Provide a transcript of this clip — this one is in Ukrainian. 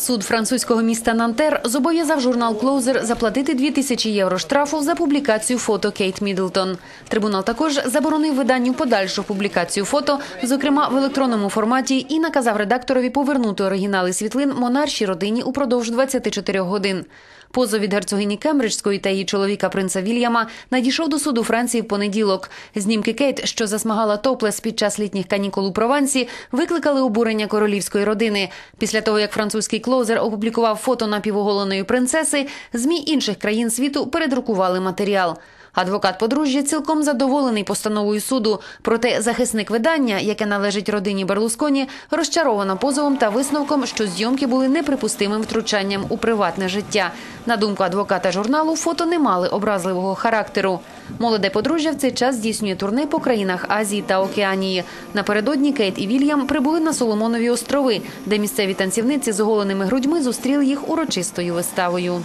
Суд французького міста Нантер зобов'язав журнал Closer заплатити 2000 євро штрафу за публікацію фото Кейт Мідлтон. Трибунал також заборонив виданню подальшу публікацію фото, зокрема в електронному форматі, і наказав редакторові повернути оригінали світлин монаршій родині упродовж 24 годин. Позов від герцогині Кембриджської та її чоловіка принца Вільяма надійшов до суду Франції в понеділок. Знімки Кейт, що засмагала топлес під час літніх канікул у Провансі, викликали обурення королівської родини. Після того, як французький клоузер опублікував фото напівоголеної принцеси, змі інших країн світу передрукували матеріал. Адвокат подружжя цілком задоволений постановою суду. Проте захисник видання, яке належить родині Берлусконі, розчаровано позовом та висновком, що зйомки були неприпустимим втручанням у приватне життя. На думку адвоката журналу, фото не мали образливого характеру. Молоде подружжя в цей час здійснює турне по країнах Азії та Океанії. Напередодні Кейт і Вільям прибули на Соломонові острови, де місцеві танцівниці з оголеними грудьми зустріли їх урочистою виставою.